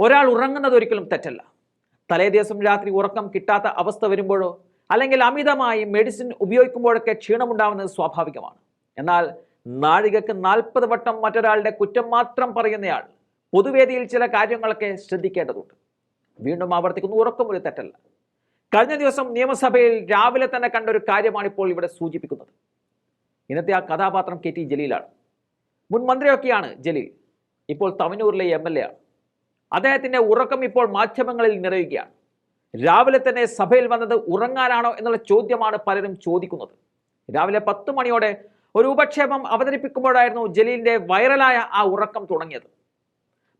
ഒരാൾ ഉറങ്ങുന്നത് ഒരിക്കലും തെറ്റല്ല. തലേ ദിവസം രാത്രി ഉറക്കം കിട്ടാത്ത അവസ്ഥ വരുമ്പോഴോ അല്ലെങ്കിൽ അമിതമായി മെഡിസിൻ ഉപയോഗിക്കുമ്പോഴൊക്കെ ക്ഷീണമുണ്ടാവുന്നത് സ്വാഭാവികമാണ്. എന്നാൽ നാഴികക്ക് നാൽപ്പത് വട്ടം മറ്റൊരാളുടെ കുറ്റം മാത്രം പറയുന്നയാൾ പൊതുവേദിയിൽ ചില കാര്യങ്ങളൊക്കെ ശ്രദ്ധിക്കേണ്ടതുണ്ട്. വീണ്ടും ആവർത്തിക്കുന്നു ഉറക്കം ഒരു തെറ്റല്ല. കഴിഞ്ഞ ദിവസം നിയമസഭയിൽ രാവിലെ തന്നെ കണ്ട ഒരു കാര്യമാണ് ഇപ്പോൾ ഇവിടെ സൂചിപ്പിക്കുന്നത്. ഇന്നത്തെ ആ കഥാപാത്രം കെ ടി ജലീലാണ്. മുൻ മന്ത്രിയൊക്കെയാണ് ജലീൽ. ഇപ്പോൾ തവനൂരിലെ എം എൽ എ ആണ്. അദ്ദേഹത്തിന്റെ ഉറക്കം ഇപ്പോൾ മാധ്യമങ്ങളിൽ നിറയുകയാണ്. രാവിലെ തന്നെ സഭയിൽ വന്നത് ഉറങ്ങാനാണോ എന്നുള്ള ചോദ്യമാണ് പലരും ചോദിക്കുന്നത്. രാവിലെ പത്ത് മണിയോടെ ഒരു ഉപക്ഷേപം അവതരിപ്പിക്കുമ്പോഴായിരുന്നു ജലീലിന്റെ വൈറലായ ആ ഉറക്കം തുടങ്ങിയത്.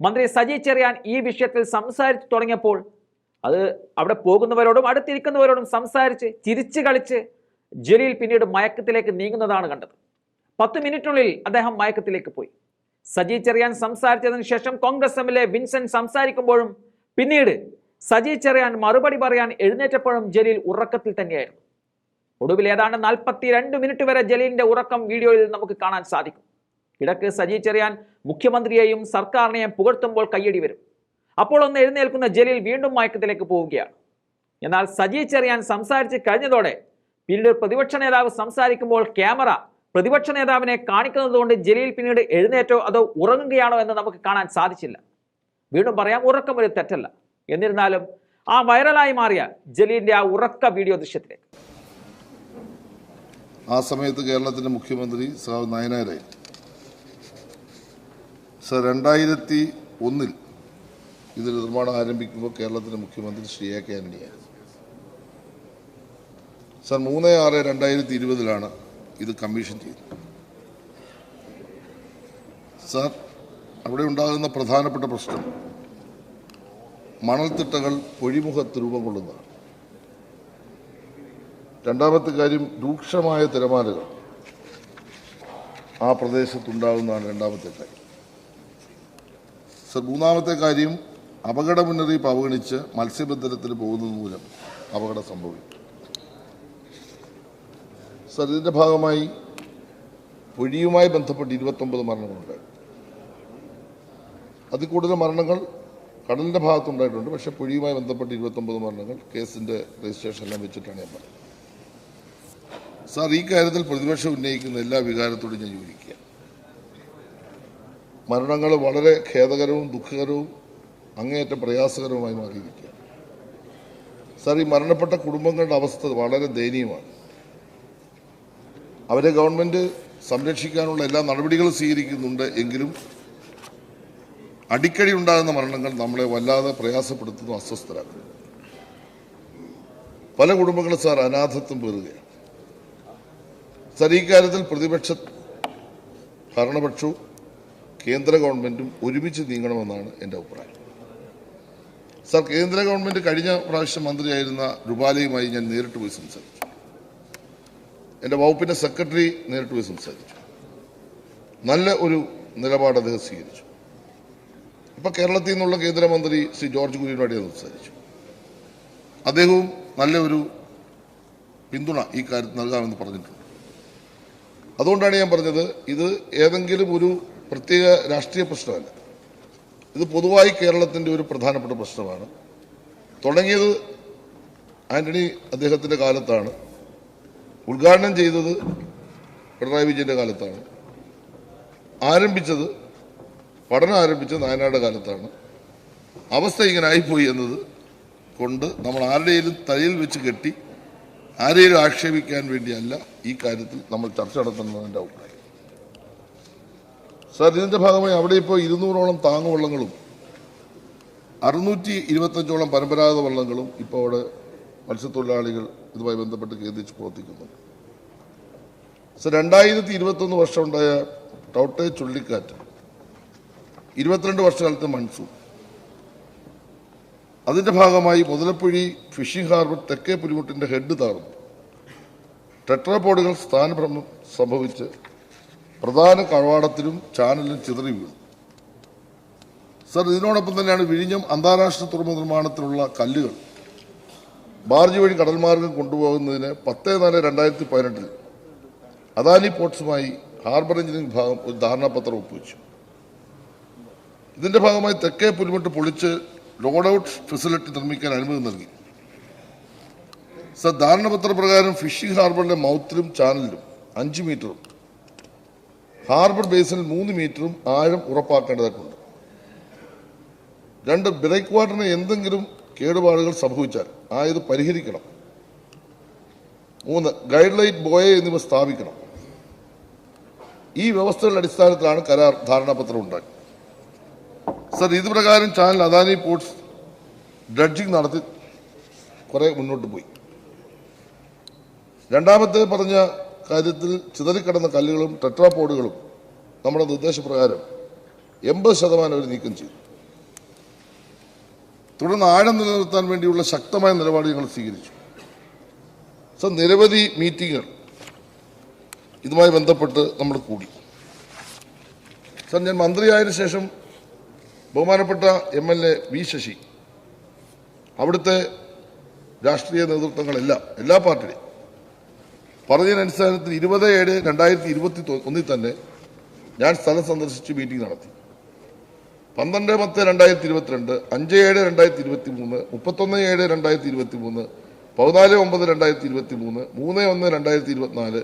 മന്ത്രി സജി ചെറിയാൻ ഈ വിഷയത്തിൽ സംസാരിച്ചു തുടങ്ങിയപ്പോൾ അത് അവിടെ പോകുന്നവരോടും അടുത്തിരിക്കുന്നവരോടും സംസാരിച്ച് ചിരിച്ചു കളിച്ച് ജലീൽ പിന്നീട് മയക്കത്തിലേക്ക് നീങ്ങുന്നതാണ് കണ്ടത്. പത്ത് മിനിറ്റിനുള്ളിൽ അദ്ദേഹം മയക്കത്തിലേക്ക് പോയി. സജി ചെറിയാൻ സംസാരിച്ചതിന് ശേഷം Congress M L A Vincent സംസാരിക്കുമ്പോഴും പിന്നീട് സജി ചെറിയാൻ മറുപടി പറയാൻ എഴുന്നേറ്റപ്പോഴും ജലീൽ ഉറക്കത്തിൽ തന്നെയായിരുന്നു. ഒടുവിൽ ഏതാണ്ട് നാൽപ്പത്തി രണ്ട് മിനിറ്റ് വരെ ജലീലിന്റെ ഉറക്കം വീഡിയോയിൽ നമുക്ക് കാണാൻ സാധിക്കും. ഇടയ്ക്ക് സജി ചെറിയാൻ മുഖ്യമന്ത്രിയെയും സർക്കാരിനെയും പുകഴ്ത്തുമ്പോൾ കയ്യടി വരും. അപ്പോൾ ഒന്ന് എഴുന്നേൽക്കുന്ന ജലീൽ വീണ്ടും മയക്കത്തിലേക്ക് പോവുകയാണ്. എന്നാൽ സജി ചെറിയാൻ സംസാരിച്ച് കഴിഞ്ഞതോടെ പിന്നീട് പ്രതിപക്ഷ നേതാവ് സംസാരിക്കുമ്പോൾ ക്യാമറ പ്രതിപക്ഷ നേതാവിനെ കാണിക്കുന്നതുകൊണ്ട് ജലീൽ പിന്നീട് എഴുന്നേറ്റോ അതോ ഉറങ്ങുകയാണോ എന്ന് നമുക്ക് കാണാൻ സാധിച്ചില്ല. വീണ്ടും പറയാം ഉറക്കം ഒരു തെറ്റല്ല. എന്നിരുന്നാലും ആ വൈറലായി മാറിയ ജലീലിന്റെ ആ ഉറക്ക വീഡിയോ ദൃശ്യത്തിലേക്ക്. ആ സമയത്ത് കേരളത്തിന്റെ മുഖ്യമന്ത്രി നായനാരായി സർ രണ്ടായിരത്തി ഒന്നിൽ ഇത് നിർമ്മാണം ആരംഭിക്കുമ്പോൾ കേരളത്തിന്റെ മുഖ്യമന്ത്രി ശ്രീ എ കെ ആന്റണിയായിരുന്നു. സർ മൂന്ന് ആറ് രണ്ടായിരത്തി ഇരുപതിലാണ് ഇത് കമ്മീഷൻ ചെയ്തു. സാർ അവിടെ ഉണ്ടാകുന്ന പ്രധാനപ്പെട്ട പ്രശ്നം. മണൽത്തിട്ടകൾ പൊഴിമുഖത്ത് രൂപം കൊള്ളുന്നതാണ് രണ്ടാമത്തെ കാര്യം രൂക്ഷമായ തിരമാലകൾ. ആ പ്രദേശത്തുണ്ടാകുന്നതാണ് രണ്ടാമത്തെ കാര്യം. സർ മൂന്നാമത്തെ കാര്യം അപകട മുന്നറിയിപ്പ് അവഗണിച്ച് മത്സ്യബന്ധനത്തിന് പോകുന്നത് മൂലം അപകടം സംഭവിക്കും സർ ഭാഗമായി പൊഴിയുമായി ബന്ധപ്പെട്ട് ഇരുപത്തൊമ്പത് മരണങ്ങളുണ്ടായി അതിൽ കൂടുതൽ മരണങ്ങൾ കടലിന്റെ ഭാഗത്തുണ്ടായിട്ടുണ്ട്. പക്ഷേ പുഴിയുമായി ബന്ധപ്പെട്ട് ഇരുപത്തൊമ്പത് മരണങ്ങൾ കേസിന്റെ രജിസ്ട്രേഷൻ എല്ലാം വെച്ചിട്ടാണ് ഞാൻ പറഞ്ഞത്. സാർ ഈ കാര്യത്തിൽ പ്രതിപക്ഷം ഉന്നയിക്കുന്ന എല്ലാ വികാരത്തോടും ഞാൻ യോജിക്കുക. മരണങ്ങൾ വളരെ ഖേദകരവും ദുഃഖകരവും അങ്ങേയറ്റം പ്രയാസകരവുമായി മാറിയിരിക്കുക സാർ ഈ മരണപ്പെട്ട കുടുംബങ്ങളുടെ അവസ്ഥ വളരെ ദയനീയമാണ്. അവരെ ഗവൺമെന്റ് സംരക്ഷിക്കാനുള്ള എല്ലാ നടപടികളും സ്വീകരിക്കുന്നുണ്ട് എങ്കിലും അടിക്കടി ഉണ്ടാകുന്ന മരണങ്ങൾ നമ്മളെ വല്ലാതെ പ്രയാസപ്പെടുത്തുന്നു അസ്വസ്ഥരാക്കുന്നു. പല കുടുംബങ്ങളും സാർ അനാഥത്വം പേറുകയാണ്. സാർ ഈ കാര്യത്തിൽ പ്രതിപക്ഷ ഭരണപക്ഷവും കേന്ദ്ര ഗവൺമെന്റും ഒരുമിച്ച് നീങ്ങണമെന്നാണ് എന്റെ അഭിപ്രായം. സാർ കേന്ദ്ര ഗവൺമെന്റ് കഴിഞ്ഞ പ്രാവശ്യം മന്ത്രിയായിരുന്ന രൂപാലയുമായി ഞാൻ നേരിട്ട് പോയി സംസാരിച്ചു. എന്റെ വകുപ്പിന്റെ സെക്രട്ടറി നേരിട്ട് പോയി സംസാരിച്ചു. നല്ല ഒരു നിലപാട് അദ്ദേഹം സ്വീകരിച്ചു. ഇപ്പൊ കേരളത്തിൽ നിന്നുള്ള കേന്ദ്രമന്ത്രി ശ്രീ ജോർജ് കുര്യനുമായിട്ട് സംസാരിച്ചു. അദ്ദേഹവും നല്ല ഒരു പിന്തുണ ഈ കാര്യത്തിൽ നൽകാമെന്ന് പറഞ്ഞിട്ടുണ്ട്. അതുകൊണ്ടാണ് ഞാൻ പറഞ്ഞത് ഇത് ഏതെങ്കിലും ഒരു പ്രത്യേക രാഷ്ട്രീയ പ്രശ്നമല്ല. ഇത് പൊതുവായി കേരളത്തിന്റെ ഒരു പ്രധാനപ്പെട്ട പ്രശ്നമാണ്. തുടങ്ങിയത് ആന്റണി അദ്ദേഹത്തിന്റെ കാലത്താണ്. ഉദ്ഘാടനം ചെയ്തത് പിണറായി വിജയന്റെ കാലത്താണ്. ആരംഭിച്ചത് പഠനം ആരംഭിച്ചത് നായനാട് കാലത്താണ്. അവസ്ഥ ഇങ്ങനെ ആയിപ്പോയി എന്നത് കൊണ്ട് നമ്മൾ ആരുടെയും തലയിൽ വെച്ച് കെട്ടി ആരെയും ആക്ഷേപിക്കാൻ വേണ്ടിയല്ല ഈ കാര്യത്തിൽ നമ്മൾ ചർച്ച നടത്തുന്നതാണ് എന്റെ അഭിപ്രായം. സാർ ഇതിന്റെ ഭാഗമായി അവിടെ ഇപ്പോൾ ഇരുന്നൂറോളം താങ്ങുവള്ളങ്ങളും അറുന്നൂറ്റി ഇരുപത്തഞ്ചോളം പരമ്പരാഗത വള്ളങ്ങളും ഇപ്പോൾ അവിടെ മത്സ്യത്തൊഴിലാളികൾ ഇതുമായി ബന്ധപ്പെട്ട് കേന്ദ്രീകരിച്ച് പ്രവർത്തിക്കുന്നുണ്ട് സോ രണ്ടായിരത്തി ഇരുപത്തൊന്ന് വർഷം ഉണ്ടായ ടൗട്ടെ ചുഴലിക്കാറ്റ് ഇരുപത്തിരണ്ട് വർഷകാലത്തെ മൺസൂൺ അതിന്റെ ഭാഗമായി മുതലപ്പുഴി ഫിഷിംഗ് ഹാർബർ തെക്കേ പുലിമുട്ടിന്റെ ഹെഡ് താർന്നു ടെട്രാപോഡുകൾ സ്ഥാനഭ്രമം സംഭവിച്ച് പ്രധാന കവാടത്തിലും ചാനലിലും ചിതറി വീണു. സർ ഇതിനോടൊപ്പം തന്നെയാണ് വിഴിഞ്ഞം അന്താരാഷ്ട്ര തുറമുഖ നിർമ്മാണത്തിലുള്ള കല്ലുകൾ ബാർജ് വഴി കടൽ മാർഗം കൊണ്ടുപോകുന്നതിന് പത്ത് നാല് രണ്ടായിരത്തി പതിനെട്ടിൽ അദാനി പോർട്സുമായി ഹാർബർ എഞ്ചിനീയറിംഗ് ഭാഗം ഒരു ധാരണാപത്രം ഒപ്പുവെച്ചു. ഇതിന്റെ ഭാഗമായി തെക്കേ പുലിമുട്ട് പൊളിച്ച് ലോഡ് ഔട്ട് ഫെസിലിറ്റി നിർമ്മിക്കാൻ അനുമതി നൽകി. സർ ധാരണപത്ര പ്രകാരം ഫിഷിംഗ് ഹാർബറിലെ മൗത്തിലും ചാനലിലും അഞ്ച് മീറ്ററും ഹാർബർ ബേസിൽ മൂന്ന് മീറ്ററും ആഴം ഉറപ്പാക്കേണ്ടതായിട്ടുണ്ട് രണ്ട് ബ്രേക്ക് വാട്ടറിന് എന്തെങ്കിലും കേടുപാടുകൾ സംഭവിച്ചാൽ ആയത് പരിഹരിക്കണം. മൂന്ന് ഗൈഡ് ലൈറ്റ് ബോയെ എന്നിവ സ്ഥാപിക്കണം. ഈ വ്യവസ്ഥകളുടെ അടിസ്ഥാനത്തിലാണ് കരാർ ധാരണാപത്രം ഉണ്ടാക്കി സർ ഇത് പ്രകാരം ചാനൽ അദാനി പോർട്സ് ഡ്രഡ്ജിങ് നടത്തി കുറെ മുന്നോട്ട് പോയി. രണ്ടാമത്തെ പറഞ്ഞ കാര്യത്തിൽ ചിതറിക്കിടന്ന കല്ലുകളും ടെട്രാപോഡുകളും നമ്മുടെ നിർദ്ദേശപ്രകാരം എൺപത് ശതമാനം അവർ നീക്കം ചെയ്തു. തുടർന്ന് ആഴം നിലനിർത്താൻ വേണ്ടിയുള്ള ശക്തമായ നിലപാട് ഞങ്ങൾ സ്വീകരിച്ചു. സർ നിരവധി മീറ്റിങ്ങുകൾ ഇതുമായി ബന്ധപ്പെട്ട് നമ്മൾ കൂടി. സർ ഞാൻ മന്ത്രിയായതിനു ശേഷം ബഹുമാനപ്പെട്ട M L A V Sasi അവിടുത്തെ രാഷ്ട്രീയ നേതൃത്വങ്ങളെല്ലാം എല്ലാ പാർട്ടിയുടെയും പറഞ്ഞതിനടിസ്ഥാനത്തിൽ ഇരുപത് ഏഴ് രണ്ടായിരത്തി ഇരുപത്തി ഒന്നിൽ തന്നെ ഞാൻ സ്ഥലം സന്ദർശിച്ച് മീറ്റിംഗ് നടത്തി. പന്ത്രണ്ട് പത്ത് രണ്ടായിരത്തി ഇരുപത്തിരണ്ട് അഞ്ച് ഏഴ് രണ്ടായിരത്തി ഇരുപത്തി മൂന്ന് മുപ്പത്തൊന്ന് ഏഴ് രണ്ടായിരത്തി ഇരുപത്തി മൂന്ന് പതിനാല് ഒമ്പത് രണ്ടായിരത്തി ഇരുപത്തി മൂന്ന് മൂന്ന് ഒന്ന് രണ്ടായിരത്തി ഇരുപത്തിനാല്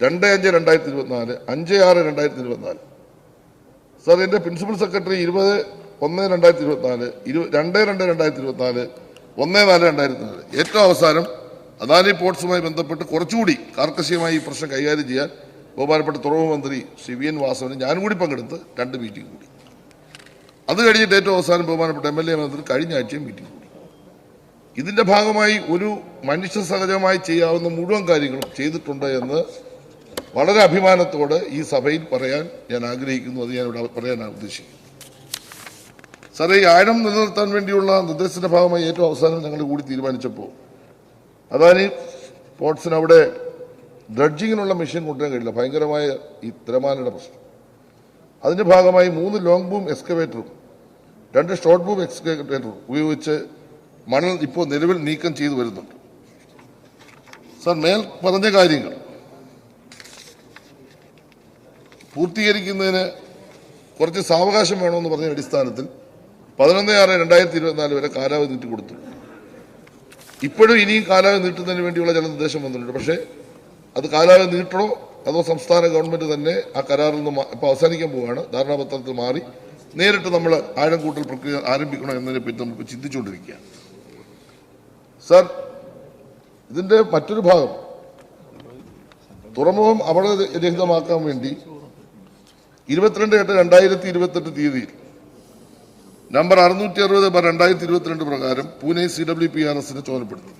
രണ്ട് അഞ്ച് രണ്ടായിരത്തി ഇരുപത്തിനാല് അഞ്ച് ആറ് രണ്ടായിരത്തി ഇരുപത്തിനാല് സാർ എന്റെ പ്രിൻസിപ്പൽ സെക്രട്ടറി ഇരുപത് ഒന്ന് രണ്ടായിരത്തി ഇരുപത്തിനാല് ഇരു രണ്ട് രണ്ട് രണ്ടായിരത്തി ഇരുപത്തിനാല് ഒന്ന് നാല് രണ്ടായിരത്തി നാല് ഏറ്റവും അവസാനം അദാനി പോർട്സുമായി ബന്ധപ്പെട്ട് കുറച്ചുകൂടി കാർക്കശ്യമായി ഈ പ്രശ്നം കൈകാര്യം ചെയ്യാൻ ബഹുമാനപ്പെട്ട തുറവ് മന്ത്രി ശ്രീ വി എൻ വാസവന് ഞാനും കൂടി പങ്കെടുത്ത് രണ്ട് മീറ്റിംഗ് കൂടി. അത് കഴിഞ്ഞിട്ട് ഏറ്റവും അവസാനം ബഹുമാനപ്പെട്ട എം എൽ എ മന്ത്രി കഴിഞ്ഞ ആഴ്ചയും മീറ്റിംഗ് കൂടി ഇതിന്റെ ഭാഗമായി ഒരു മനുഷ്യ സഹജമായി ചെയ്യാവുന്ന മുഴുവൻ കാര്യങ്ങളും ചെയ്തിട്ടുണ്ട് എന്ന് വളരെ അഭിമാനത്തോടെ ഈ സഭയിൽ പറയാൻ ഞാൻ ആഗ്രഹിക്കുന്നു. അത് ഞാൻ ഇവിടെ പറയാനാണ് ഉദ്ദേശിക്കുന്നത് സാറേ ഈ ആഴം നിലനിർത്താൻ വേണ്ടിയുള്ള നിർദ്ദേശത്തിന്റെ ഭാഗമായി ഏറ്റവും അവസാനം ഞങ്ങൾ കൂടി തീരുമാനിച്ചപ്പോൾ അദാനി പോർട്സിന് അവിടെ ഡ്രഡ്ജിങ്ങിനുള്ള മെഷീൻ കൊണ്ടുവരാൻ കഴിയില്ല. ഭയങ്കരമായ ഈ തിരമാലയുടെ പ്രശ്നം. അതിന്റെ ഭാഗമായി മൂന്ന് ലോങ് ബൂം എക്സ്കവേറ്ററും രണ്ട് ഷോർട്ട് ബൂം എക്സ്കവേറ്ററും ഉപയോഗിച്ച് മണൽ ഇപ്പോൾ നിലവിൽ നീക്കം ചെയ്തു വരുന്നുണ്ട്. സർ മേൽ പറഞ്ഞ കാര്യങ്ങൾ പൂർത്തീകരിക്കുന്നതിന് കുറച്ച് സാവകാശം വേണമെന്ന് പറഞ്ഞ അടിസ്ഥാനത്തിൽ പതിനൊന്ന് ആറ് രണ്ടായിരത്തി ഇരുപത്തിനാല് വരെ കാലാവധി നീട്ടി കൊടുത്തു ഇപ്പോഴും ഇനിയും കാലാവധി നീട്ടുന്നതിന് വേണ്ടിയുള്ള ചില നിർദ്ദേശം വന്നിട്ടുണ്ട്. പക്ഷേ അത് കാലാവധി നീട്ടണോ അതോ സംസ്ഥാന ഗവൺമെന്റ് തന്നെ ആ കരാറിൽ നിന്ന് ഇപ്പോൾ ഇപ്പൊ അവസാനിക്കാൻ പോവുകയാണ്. ധാരണാപത്രത്തിൽ മാറി നേരിട്ട് നമ്മൾ ആഴം കൂട്ടൽ പ്രക്രിയ ആരംഭിക്കണം എന്നതിനെ പറ്റി നമുക്ക് ചിന്തിച്ചുകൊണ്ടിരിക്കുകയാണ്. സർ ഇതിന്റെ മറ്റൊരു ഭാഗം തുറമുഖം അപകടരഹിതമാക്കാൻ വേണ്ടി ഇരുപത്തിരണ്ട് എട്ട് രണ്ടായിരത്തി ഇരുപത്തെട്ട് തീയതിയിൽ നമ്പർ അറുന്നൂറ്റി അറുപത് ബാർ രണ്ടായിരത്തി ഇരുപത്തിരണ്ട് പ്രകാരം Pune C W P R എസിനെ ചുമതലപ്പെടുത്തി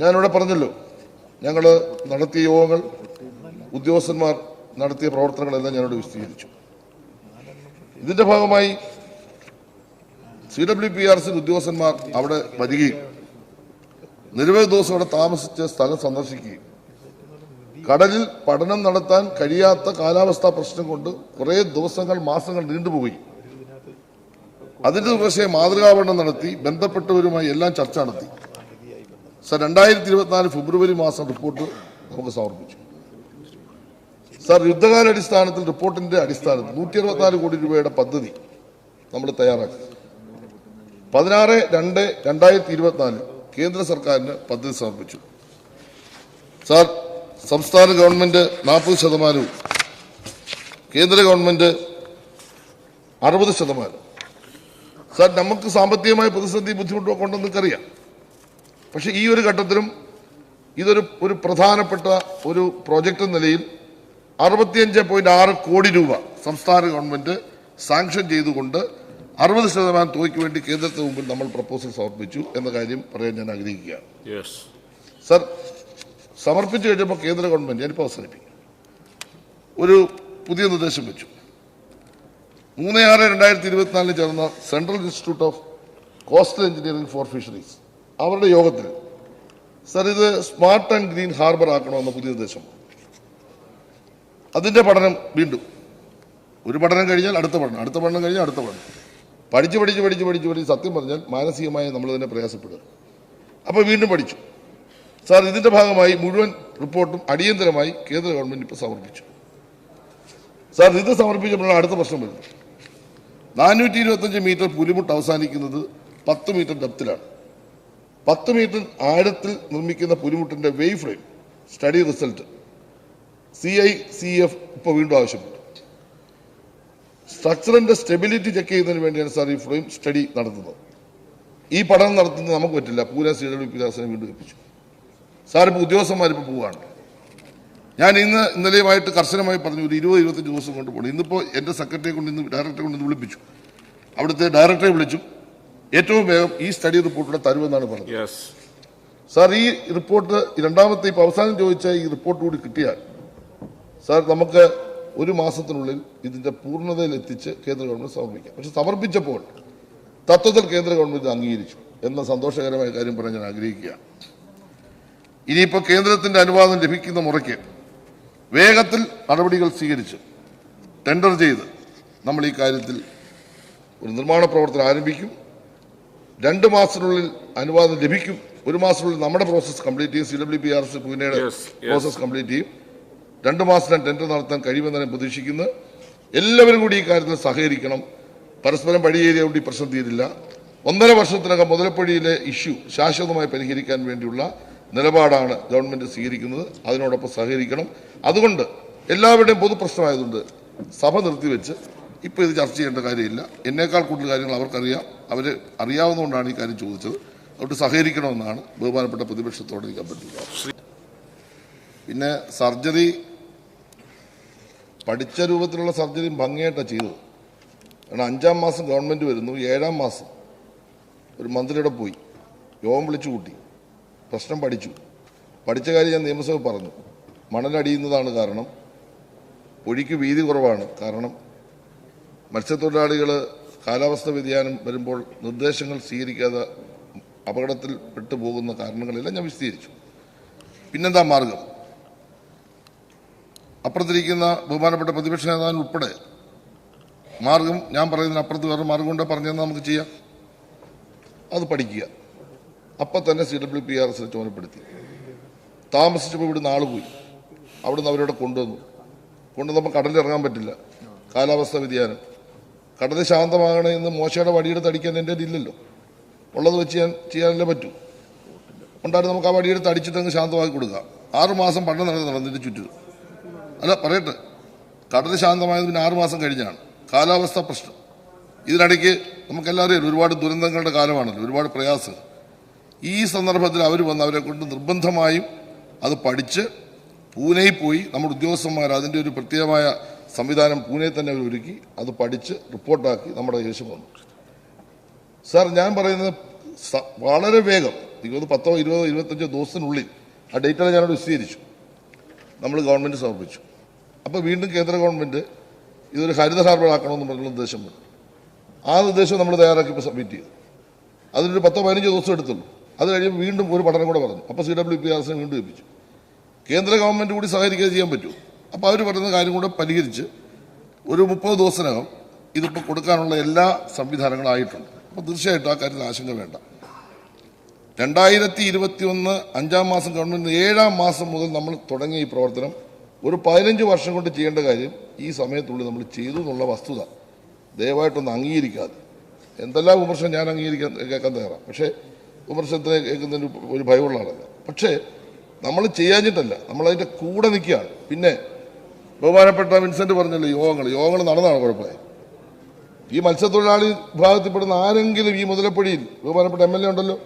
ഞാനിവിടെ പറഞ്ഞല്ലോ ഞങ്ങൾ നടത്തിയ യോഗങ്ങൾ ഉദ്യോഗസ്ഥന്മാർ നടത്തിയ പ്രവർത്തനങ്ങളെല്ലാം ഞങ്ങളോട് വിശദീകരിച്ചു. ഇതിന്റെ ഭാഗമായി C W P R C ഉദ്യോഗസ്ഥന്മാർ അവിടെ വരികയും നിരവധി ദിവസം അവിടെ താമസിച്ച് സ്ഥലം സന്ദർശിക്കുകയും കടലിൽ പഠനം നടത്താൻ കഴിയാത്ത കാലാവസ്ഥാ പ്രശ്നം കൊണ്ട് കുറേ ദിവസങ്ങൾ മാസങ്ങൾ നീണ്ടുപോയി. അതിന്റെ ദിവസം മാതൃകാപഠനം നടത്തി ബന്ധപ്പെട്ടവരുമായി എല്ലാം ചർച്ച നടത്തി. സർ രണ്ടായിരത്തി ഇരുപത്തിനാല് ഫെബ്രുവരി മാസം റിപ്പോർട്ട് നമുക്ക് സമർപ്പിച്ചു സർ യുദ്ധകാലാടിസ്ഥാനത്തിൽ റിപ്പോർട്ടിന്റെ അടിസ്ഥാനത്തിൽ നൂറ്റി അറുപത്തിനാല് കോടി രൂപയുടെ പദ്ധതി നമ്മൾ തയ്യാറാക്കി. പതിനാറ് രണ്ട് രണ്ടായിരത്തി ഇരുപത്തിനാല് കേന്ദ്ര സർക്കാരിന് പദ്ധതി സമർപ്പിച്ചു. സർ സംസ്ഥാന ഗവൺമെന്റ് നാൽപ്പത് ശതമാനവും കേന്ദ്ര ഗവൺമെന്റ് അറുപത് ശതമാനം സർ നമുക്ക് സാമ്പത്തികമായ പ്രതിസന്ധി ബുദ്ധിമുട്ടൊക്കെ ഉണ്ടെന്ന് നിങ്ങൾക്കറിയാം. പക്ഷെ ഈ ഒരു ഘട്ടത്തിലും ഇതൊരു ഒരു പ്രധാനപ്പെട്ട ഒരു പ്രോജക്റ്റ് എന്ന നിലയിൽ അറുപത്തിയഞ്ച് പോയിന്റ് ആറ് കോടി രൂപ സംസ്ഥാന ഗവൺമെന്റ് സാങ്ഷൻ ചെയ്തുകൊണ്ട് അറുപത് ശതമാനം തുകയ്ക്ക് വേണ്ടി കേന്ദ്രത്തിന് മുമ്പിൽ നമ്മൾ പ്രപ്പോസൽ സമർപ്പിച്ചു എന്ന കാര്യം പറയാൻ ഞാൻ ആഗ്രഹിക്കുകയാണ്. സർ സമർപ്പിച്ചു കഴിഞ്ഞപ്പോൾ കേന്ദ്ര ഗവൺമെന്റ് ഞാനിപ്പോൾ അവസാനിപ്പിക്കും. ഒരു പുതിയ നിർദ്ദേശം വെച്ചു. മൂന്ന് ആറ് രണ്ടായിരത്തി ഇരുപത്തിനാലിന് ചേർന്ന central institute of coastal engineering for fisheries അവരുടെ യോഗത്തിൽ സർ ഇത് സ്മാർട്ട് ആൻഡ് ഗ്രീൻ ഹാർബർ ആക്കണമെന്ന പുതിയ നിർദ്ദേശം. അതിന്റെ പഠനം വീണ്ടും. ഒരു പഠനം കഴിഞ്ഞാൽ അടുത്ത പഠനം അടുത്ത പഠനം കഴിഞ്ഞാൽ അടുത്ത പഠനം. പഠിച്ച് പഠിച്ച് പഠിച്ച് പഠിച്ച് പഠിച്ച് സത്യം പറഞ്ഞാൽ മാനസികമായി നമ്മൾ തന്നെ പ്രയാസപ്പെടുക. അപ്പോൾ വീണ്ടും പഠിച്ചു. സാർ ഇതിന്റെ ഭാഗമായി മുഴുവൻ റിപ്പോർട്ടും അടിയന്തരമായി കേന്ദ്ര ഗവൺമെന്റ് ഇപ്പോൾ സമർപ്പിച്ചു. സാർ ഇത് സമർപ്പിച്ചപ്പോഴാണ് അടുത്ത പ്രശ്നം വരുന്നത്. നാനൂറ്റി ഇരുപത്തഞ്ച് മീറ്റർ പുലിമുട്ട് അവസാനിക്കുന്നത് പത്ത് മീറ്റർ ഡെപ്തിലാണ്. പത്ത് മീറ്റർ ആഴത്തിൽ നിർമ്മിക്കുന്ന പുലിമുട്ടിന്റെ wave frame study result C I C F ഇപ്പോൾ വീണ്ടും ആവശ്യപ്പെട്ടു. സ്ട്രക്ചറിന്റെ സ്റ്റെബിലിറ്റി ചെക്ക് ചെയ്യുന്നതിന് വേണ്ടിയാണ് സാർ ഈ ഫ്രെയിം സ്റ്റഡി നടത്തുന്നത്. ഈ പഠനം നടത്തുന്നത് നമുക്ക് പറ്റില്ല. പൂര സി ഡബ്ല്യു പി ദാസനെ വീണ്ടും ഏൽപ്പിച്ചു സാർ ഇപ്പോൾ ഉദ്യോഗസ്ഥന്മാരിപ്പോൾ പോവുകയാണ് ഞാൻ ഇന്ന് ഇന്നലെയുമായിട്ട് കർശനമായി പറഞ്ഞു ഒരു ഇരുപത് ഇരുപത്തഞ്ച് ദിവസം കൊണ്ട് പോകണം. ഇന്നിപ്പോൾ എന്റെ സെക്രട്ടറിയെ കൊണ്ട് ഇന്ന് ഡയറക്ടറെ കൊണ്ട് ഇന്ന് വിളിപ്പിച്ചു. അവിടുത്തെ ഡയറക്ടറെ വിളിച്ചു. ഏറ്റവും വേഗം ഈ സ്റ്റഡി റിപ്പോർട്ടിലൂടെ തരുമെന്നാണ് പറഞ്ഞത്. സാർ ഈ റിപ്പോർട്ട് രണ്ടാമത്തെ ഇപ്പോൾ അവസാനം ചോദിച്ച ഈ റിപ്പോർട്ട് കൂടി കിട്ടിയാൽ സാർ നമുക്ക് ഒരു മാസത്തിനുള്ളിൽ ഇതിന്റെ പൂർണതയിൽ എത്തിച്ച് കേന്ദ്ര ഗവൺമെന്റ് സമർപ്പിക്കാം. പക്ഷെ സമർപ്പിച്ചപ്പോൾ തത്വത്തിൽ കേന്ദ്ര ഗവൺമെന്റ് അംഗീകരിച്ചു എന്ന സന്തോഷകരമായ കാര്യം പറയാൻ ഞാൻ ആഗ്രഹിക്കുകയാണ്. ഇനിയിപ്പോൾ കേന്ദ്രത്തിന്റെ അനുവാദം ലഭിക്കുന്ന മുറയ്ക്ക് വേഗത്തിൽ നടപടികൾ സ്വീകരിച്ച് ടെൻഡർ ചെയ്ത് നമ്മൾ ഈ കാര്യത്തിൽ ഒരു നിർമ്മാണ പ്രവർത്തനം ആരംഭിക്കും. രണ്ട് മാസത്തിനുള്ളിൽ അനുവാദം ലഭിക്കും. ഒരു മാസത്തിനുള്ളിൽ നമ്മുടെ പ്രോസസ്സ് കംപ്ലീറ്റ് ചെയ്യും. C W P R S പൂനെയുടെ. Process complete ചെയ്യും. രണ്ട് മാസത്തിനും ടെൻഡർ നടത്താൻ കഴിയുമെന്ന് ഞാൻ പ്രതീക്ഷിക്കുന്നു എല്ലാവരും കൂടി ഈ കാര്യത്തിൽ സഹകരിക്കണം. പരസ്പരം വഴിയേരിയോണ്ട് ഈ പ്രശ്നം തീരില്ല. ഒന്നര വർഷത്തിനകം മുതലപ്പുഴയിലെ ഇഷ്യൂ ശാശ്വതമായി പരിഹരിക്കാൻ വേണ്ടിയുള്ള നിലപാടാണ് ഗവൺമെന്റ് സ്വീകരിക്കുന്നത്. അതിനോടൊപ്പം സഹകരിക്കണം. അതുകൊണ്ട് എല്ലാവരുടെയും പൊതുപ്രശ്നമായതുകൊണ്ട് സഭ നിർത്തിവെച്ച് ഇപ്പോൾ ഇത് ചർച്ച ചെയ്യേണ്ട കാര്യമില്ല. എന്നേക്കാൾ കൂടുതൽ കാര്യങ്ങൾ അവർക്കറിയാം. അവർ അറിയാവുന്നതുകൊണ്ടാണ് ഈ കാര്യം ചോദിച്ചത്. അതുകൊണ്ട് സഹകരിക്കണമെന്നാണ് ബഹുമാനപ്പെട്ട പ്രതിപക്ഷത്തോട് എനിക്ക് അഭ്യർത്ഥിക്കുക പിന്നെ സർജറി പഠിച്ച രൂപത്തിലുള്ള സർജറി ഭംഗിയായിട്ടാണ് ചെയ്തത്. കാരണം അഞ്ചാം മാസം ഗവൺമെന്റ് വരുന്നു ഏഴാം മാസം ഒരു മന്ത്രിയുടെ പോയി. യോഗം വിളിച്ചു കൂട്ടി. പ്രശ്നം പഠിച്ചു. പഠിച്ച കാര്യം ഞാൻ നിയമസഭ പറഞ്ഞു. മണലടിയുന്നതാണ് കാരണം. ഒഴിക്ക് വീതി കുറവാണ് കാരണം. മത്സ്യത്തൊഴിലാളികൾ കാലാവസ്ഥ വ്യതിയാനം വരുമ്പോൾ നിർദ്ദേശങ്ങൾ സ്വീകരിക്കാതെ അപകടത്തിൽ പെട്ടുപോകുന്ന കാരണങ്ങളെല്ലാം ഞാൻ വിശദീകരിച്ചു. പിന്നെന്താ മാർഗം? അപ്പുറത്തിരിക്കുന്ന ബഹുമാനപ്പെട്ട പ്രതിപക്ഷ നേതാവിന് ഉൾപ്പെടെ മാർഗം ഞാൻ പറയുന്നതിന് അപ്പുറത്ത് വേറെ മാർഗം ഉണ്ടോ പറഞ്ഞതെന്ന് നമുക്ക് ചെയ്യാം. അത് പഠിക്കുക. അപ്പം തന്നെ സി ഡബ്ല്യു പി ആർ എസിനെ ചുമതലപ്പെടുത്തി. താമസിച്ചപ്പോൾ ഇവിടുന്ന് ആൾ പോയി. അവിടുന്ന് അവരോട് കൊണ്ടുവന്നു. കൊണ്ടുവന്നപ്പോൾ കടലിൽ ഇറങ്ങാൻ പറ്റില്ല. കാലാവസ്ഥ വ്യതിയാനം. കടൽ ശാന്തമാകണമെന്ന് മോശയുടെ വടിയെടുത്ത് അടിക്കാൻ എന്റെ ഇല്ലല്ലോ ഉള്ളത് വെച്ച് ഞാൻ ചെയ്യാനല്ലേ പറ്റൂ. ഉണ്ടായിരുന്നു നമുക്ക് ആ വടിയെടുത്ത് അടിച്ചിട്ട് അങ്ങ് ശാന്തമാക്കി കൊടുക്കുക. ആറുമാസം പഠനം നടന്നു നടന്നിട്ട് ചുറ്റും. അല്ല പറയട്ടെ. കടൽ ശാന്തമായത് പിന്നെ ആറുമാസം കഴിഞ്ഞാണ്. കാലാവസ്ഥ പ്രശ്നം. ഇതിനിടയ്ക്ക് നമുക്കെല്ലാവരും അറിയാം ഒരുപാട് ദുരന്തങ്ങളുടെ കാലമാണല്ലോ ഒരുപാട് പ്രയാസങ്ങൾ ഈ സന്ദർഭത്തിൽ അവർ വന്ന് അവരെ കൊണ്ട് നിർബന്ധമായും അത് പഠിച്ച് പൂനെയിൽ പോയി നമ്മുടെ ഉദ്യോഗസ്ഥന്മാർ അതിന്റെ ഒരു പ്രത്യേകമായ സംവിധാനം പൂനെ തന്നെ ഒരുക്കി അത് പഠിച്ച് റിപ്പോർട്ടാക്കി നമ്മുടെ ശേഷം വന്നു. സാർ ഞാൻ പറയുന്നത് വളരെ വേഗം ഇരുപത് പത്തോ ഇരുപതോ ഇരുപത്തഞ്ചോ ദിവസത്തിനുള്ളിൽ ആ ഡേറ്റെല്ലാം ഞാനോട് വിശദീകരിച്ചു. നമ്മൾ ഗവൺമെന്റ് സമർപ്പിച്ചു. അപ്പോൾ വീണ്ടും കേന്ദ്ര ഗവൺമെന്റ് ഇതൊരു ഹരിത ഹാർബർ ആക്കണമെന്ന് പറഞ്ഞുള്ള നിർദ്ദേശം വന്നു. ആ നിർദ്ദേശം നമ്മൾ തയ്യാറാക്കി ഇപ്പോൾ സബ്മിറ്റ് ചെയ്തു. അതിനൊരു പത്തോ പതിനഞ്ചോ ദിവസം എടുത്തുള്ളൂ. അത് കഴിയുമ്പോൾ വീണ്ടും ഒരു പഠനം കൂടെ പറഞ്ഞു. അപ്പോൾ സി ഡബ്ല്യു പി ആർ എസിനെ വീണ്ടും ഏൽപ്പിച്ചു. കേന്ദ്ര ഗവൺമെന്റ് കൂടി സഹകരിക്കാതെ ചെയ്യാൻ പറ്റുമോ? അപ്പോൾ അവർ പറയുന്ന കാര്യം കൂടെ പരിഹരിച്ച് ഒരു മുപ്പത് ദിവസത്തിനകം ഇതിപ്പോൾ കൊടുക്കാനുള്ള എല്ലാ സംവിധാനങ്ങളും ആയിട്ടുണ്ട്. അപ്പോൾ തീർച്ചയായിട്ടും ആ കാര്യത്തിൽ ആശങ്ക വേണ്ട. രണ്ടായിരത്തി ഇരുപത്തി ഒന്ന് അഞ്ചാം മാസം ഗവൺമെന്റ് ഏഴാം മാസം മുതൽ നമ്മൾ തുടങ്ങിയ ഈ പ്രവർത്തനം ഒരു പതിനഞ്ച് വർഷം കൊണ്ട് ചെയ്യേണ്ട കാര്യം ഈ സമയത്തുള്ളിൽ നമ്മൾ ചെയ്തു എന്നുള്ള വസ്തുത. ദയവായിട്ടൊന്ന് അംഗീകരിക്കാതെ. എന്തെല്ലാം വിമർശനം ഞാൻ അംഗീകരിക്കാൻ കേൾക്കാൻ തയ്യാറാണ് പക്ഷേ വിമർശനത്തിന് കേൾക്കുന്നതിന് ഒരു ഭയമുള്ള ആളല്ല. പക്ഷേ നമ്മൾ ചെയ്യാഞ്ഞിട്ടല്ല. നമ്മളതിന്റെ കൂടെ നിൽക്കുകയാണ്. പിന്നെ ബഹുമാനപ്പെട്ട വിൻസെന്റ് പറഞ്ഞല്ലോ യോഗങ്ങൾ യോഗങ്ങൾ നടന്നതാണ് കുഴപ്പമായി ഈ മത്സ്യത്തൊഴിലാളി വിഭാഗത്തിൽപ്പെടുന്ന ആരെങ്കിലും ഈ മുതലപ്പുഴയിൽ ബഹുമാനപ്പെട്ട എം എൽ എ ഉണ്ടല്ലോ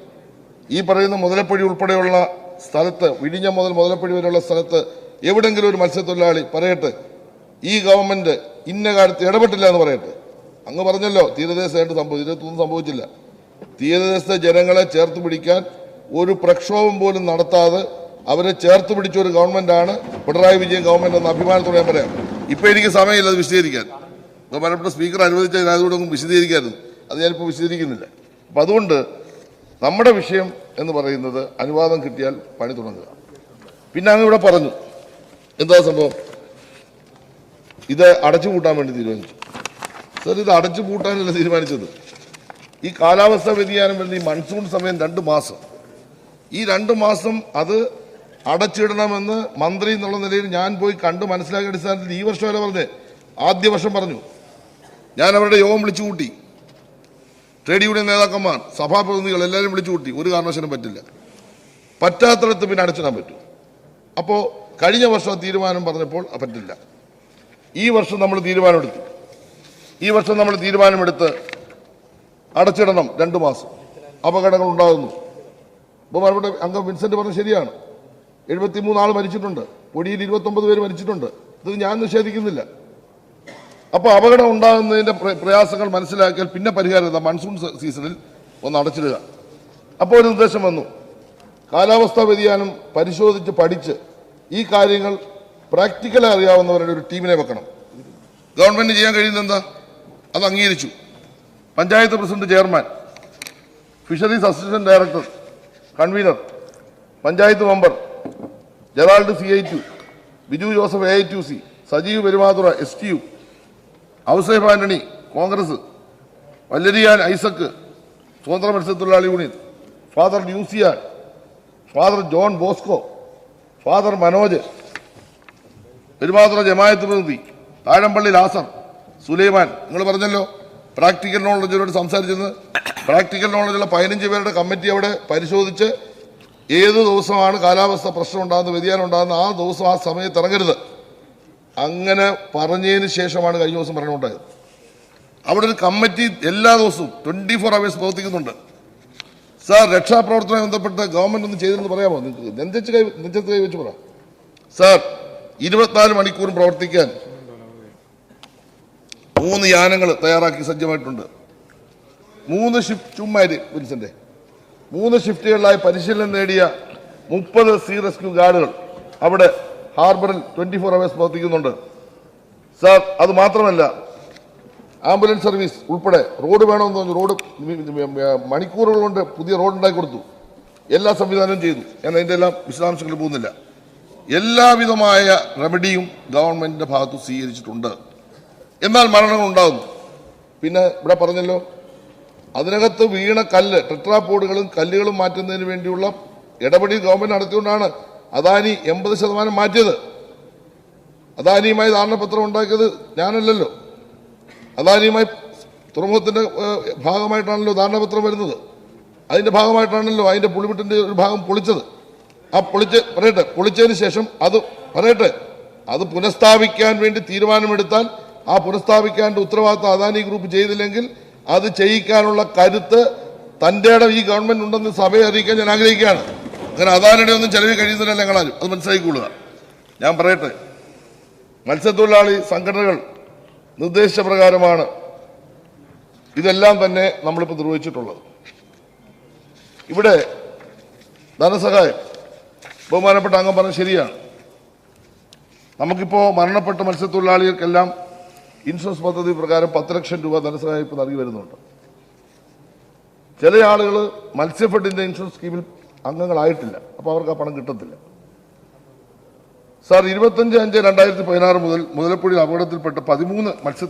ഈ പറയുന്ന മുതലപ്പുഴി ഉൾപ്പെടെയുള്ള സ്ഥലത്ത് വിഴിഞ്ഞം മുതൽ മുതലപ്പുഴി വരെയുള്ള സ്ഥലത്ത് എവിടെങ്കിലും ഒരു മത്സ്യത്തൊഴിലാളി പറയട്ടെ ഈ ഗവൺമെന്റ് ഇന്ന കാലത്ത് ഇടപെട്ടില്ല എന്ന് പറയട്ടെ. അങ്ങ് പറഞ്ഞല്ലോ തീരദേശമായിട്ട് സംഭവിച്ചു തീരത്തൊന്നും സംഭവിച്ചില്ല. തീരദേശത്തെ ജനങ്ങളെ ചേർത്ത് പിടിക്കാൻ ഒരു പ്രക്ഷോഭം പോലും നടത്താതെ അവരെ ചേർത്ത് പിടിച്ച ഒരു ഗവൺമെന്റാണ് പിണറായി വിജയൻ ഗവൺമെന്റ് എന്ന് അഭിമാനത്തോടെ ഞാൻ പറയാം. ഇപ്പൊ എനിക്ക് സമയമില്ല അത് വിശദീകരിക്കാൻ. ബഹുമാനപ്പെട്ട സ്പീക്കർ അനുവദിച്ച അതുകൊണ്ട് ഒന്നും വിശദീകരിക്കായിരുന്നു. അത് ഞാനിപ്പോൾ വിശദീകരിക്കുന്നില്ല. അപ്പം അതുകൊണ്ട് നമ്മുടെ വിഷയം എന്ന് പറയുന്നത് അനുവാദം കിട്ടിയാൽ പണി തുടങ്ങുക. പിന്നെ അങ്ങ് ഇവിടെ പറഞ്ഞു. എന്താ സംഭവം? ഇത് അടച്ചു പൂട്ടാൻ വേണ്ടി തീരുമാനിച്ചു. സർ ഇത് അടച്ചു പൂട്ടാനല്ല തീരുമാനിച്ചത്. ഈ കാലാവസ്ഥാ വ്യതിയാനം വേണ്ടി മൺസൂൺ സമയം രണ്ട് മാസം. ഈ രണ്ട് മാസം അത് അടച്ചിടണമെന്ന് മന്ത്രി എന്നുള്ള നിലയിൽ ഞാൻ പോയി കണ്ട് മനസ്സിലാക്കിയ അടിസ്ഥാനത്തിൽ ഈ വർഷം വരെ പറഞ്ഞേ ആദ്യ വർഷം പറഞ്ഞു. ഞാൻ അവരുടെ യോഗം വിളിച്ചു കൂട്ടി. ട്രേഡ് യൂണിയൻ നേതാക്കന്മാർ സഭാപ്രതിനിധികൾ എല്ലാവരും വിളിച്ചു കൂട്ടി. ഒരു കാരണവശാലും പറ്റില്ല. പറ്റാത്തടത്ത് പിന്നെ അടച്ചിടാൻ പറ്റും. അപ്പോൾ കഴിഞ്ഞ വർഷം തീരുമാനം പറഞ്ഞപ്പോൾ പറ്റില്ല. ഈ വർഷം നമ്മൾ തീരുമാനമെടുത്തു. ഈ വർഷം നമ്മൾ തീരുമാനമെടുത്ത് അടച്ചിടണം രണ്ട് മാസം. അപകടങ്ങൾ ഉണ്ടാകുന്നു. ബഹുമാനപ്പെട്ട അംഗം വിൻസെന്റ് പറഞ്ഞത് ശരിയാണ്. എഴുപത്തിമൂന്ന് ആൾ മരിച്ചിട്ടുണ്ട്. പൊടിയിൽ ഇരുപത്തൊമ്പത് പേര് മരിച്ചിട്ടുണ്ട്. ഇത് ഞാൻ നിഷേധിക്കുന്നില്ല. അപ്പോൾ അപകടം ഉണ്ടാകുന്നതിന്റെ പ്രയാസങ്ങൾ മനസ്സിലാക്കിയാൽ പിന്നെ പരിഹാരം മൺസൂൺ സീസണിൽ ഒന്ന് അടച്ചിടുക. അപ്പോൾ ഒരു നിർദ്ദേശം വന്നു. കാലാവസ്ഥാ വ്യതിയാനം പരിശോധിച്ച് പഠിച്ച് ഈ കാര്യങ്ങൾ പ്രാക്ടിക്കലായി അറിയാവുന്നവരുടെ ഒരു ടീമിനെ വെക്കണം. ഗവൺമെന്റ് ചെയ്യാൻ കഴിയുന്നത് എന്താ? അത് അംഗീകരിച്ചു. Panchayat president chairman fisheries assistant director convener panchayat member Gerald CITU Biju Joseph AITUC Sajeev Perumathura S T U Ouseph Antony Congress Vallariyan Isaac സ്വതന്ത്ര മത്സ്യത്തൊഴിലാളി union father ന്യൂസിയാൻ father John Bosco father Manoj Perumathura Jamaat പ്രതിനിധി താഴമ്പള്ളി ലാസർ സുലൈമാൻ നിങ്ങൾ പറഞ്ഞല്ലോ practical നോളജിനോട് സംസാരിച്ചത് practical നോളജുള്ള പതിനഞ്ച് പേരുടെ committee അവിടെ പരിശോധിച്ച് ഏത് ദിവസമാണ് കാലാവസ്ഥ പ്രശ്നം ഉണ്ടാകുന്ന വ്യതിയാനം ഉണ്ടാകുന്ന ആ ദിവസം ആ സമയത്ത് ഇറങ്ങരുത്. അങ്ങനെ പറഞ്ഞതിന് ശേഷമാണ് കഴിഞ്ഞ ദിവസം പറഞ്ഞുണ്ടായത് അവിടെ ഒരു കമ്മിറ്റി എല്ലാ ദിവസവും ട്വന്റി ഫോർ അവേഴ്സ് പ്രവർത്തിക്കുന്നുണ്ട്. സാർ രക്ഷാപ്രവർത്തനം ബന്ധപ്പെട്ട് ഗവൺമെന്റ് ഒന്ന് ചെയ്തെന്ന് പറയാമോ? നിങ്ങൾക്ക് നെഞ്ചച്ച് കൈ നെഞ്ചത്ത് കൈ വെച്ച് പറ. സാർ ഇരുപത്തിനാല് മണിക്കൂറും പ്രവർത്തിക്കാൻ മൂന്ന് യാനങ്ങൾ തയ്യാറാക്കി സജ്ജമായിട്ടുണ്ട്. മൂന്ന് ഷിഫ്റ്റ് ചുമ്മാര് വിൻസന്റെ. മൂന്ന് ഷിഫ്റ്റുകളിലായി പരിശീലനം നേടിയ മുപ്പത് സീ റെസ്ക്യൂ ഗാർഡുകൾ അവിടെ ഹാർബറിൽ ട്വന്റി ഫോർ അവേഴ്സ് പ്രവർത്തിക്കുന്നുണ്ട്. സാർ അത് മാത്രമല്ല ആംബുലൻസ് സർവീസ് ഉൾപ്പെടെ റോഡ് വേണമെന്ന് പറഞ്ഞു റോഡ് മണിക്കൂറുകൾ കൊണ്ട് പുതിയ റോഡ് ഉണ്ടാക്കി കൊടുത്തു. എല്ലാ സംവിധാനവും ചെയ്തു. ഞാൻ അതിന്റെ എല്ലാം വിശദാംശങ്ങളിൽ പോകുന്നില്ല. എല്ലാവിധമായ റെമഡിയും ഗവൺമെന്റിന്റെ ഭാഗത്ത് സ്വീകരിച്ചിട്ടുണ്ട്. എന്നാൽ മരണങ്ങൾ ഉണ്ടാകുന്നു. പിന്നെ ഇവിടെ പറഞ്ഞല്ലോ അതിനകത്ത് വീണ കല്ല് ടെട്രാപോഡുകളും കല്ലുകളും മാറ്റുന്നതിന് വേണ്ടിയുള്ള ഇടപെടി ഗവൺമെന്റ് നടത്തിക്കൊണ്ടാണ് അദാനി എൺപത് ശതമാനം മാറ്റിയത്. അദാനിയുമായി ധാരണപത്രം ഉണ്ടാക്കിയത് ഞാനല്ലല്ലോ. അദാനിയുമായി തുറമുഖത്തിന്റെ ഭാഗമായിട്ടാണല്ലോ ധാരണപത്രം വരുന്നത്. അതിന്റെ ഭാഗമായിട്ടാണല്ലോ അതിന്റെ പുളിവിട്ടിന്റെ ഒരു ഭാഗം പൊളിച്ചത്. ആ പൊളിച്ച് പറയട്ടെ പൊളിച്ചതിന് ശേഷം അത് പറയട്ടെ അത് പുനഃസ്ഥാപിക്കാൻ വേണ്ടി തീരുമാനമെടുത്താൽ ആ പുനഃസ്ഥാപിക്കാന്റെ ഉത്തരവാദിത്തം അദാനി ഗ്രൂപ്പ് ചെയ്തില്ലെങ്കിൽ അത് ചെയ്യിക്കാനുള്ള കരുത്ത് തന്റെ ഇടം ഈ ഗവൺമെന്റ് ഉണ്ടെന്ന് സഭയെ അറിയിക്കാൻ ഞാൻ ആഗ്രഹിക്കുകയാണ്. അങ്ങനെ അദാനിയുടെ ഒന്നും ചെലവിൽ കഴിയുന്നില്ല ഞങ്ങളാരും. അത് മനസ്സിലാക്കിക്കൊള്ളുക. ഞാൻ പറയട്ടെ. മത്സ്യത്തൊഴിലാളി സംഘടനകൾ നിർദ്ദേശപ്രകാരമാണ് ഇതെല്ലാം തന്നെ നമ്മളിപ്പോൾ നിർവഹിച്ചിട്ടുള്ളത്. ഇവിടെ ധനസഹായം. ബഹുമാനപ്പെട്ട അംഗം പറഞ്ഞ ശരിയാണ്. നമുക്കിപ്പോൾ മരണപ്പെട്ട മത്സ്യത്തൊഴിലാളികൾക്കെല്ലാം ഇൻഷുറൻസ് പദ്ധതി പ്രകാരം പത്ത് ലക്ഷം രൂപ ധനസഹായം ഇപ്പോൾ നൽകി വരുന്നുണ്ട്. ചില ആളുകൾ മത്സ്യഫെഡിന്റെ ഇൻഷുറൻസ് സ്കീമിൽ അംഗങ്ങളായിട്ടില്ല. അപ്പോൾ അവർക്ക് ആ പണം കിട്ടത്തില്ല. സാർ ഇരുപത്തഞ്ച് അഞ്ച് രണ്ടായിരത്തി പതിനാറ് മുതൽ മുതലപ്പുഴയിൽ അപകടത്തിൽപ്പെട്ട പതിമൂന്ന് മത്സ്യ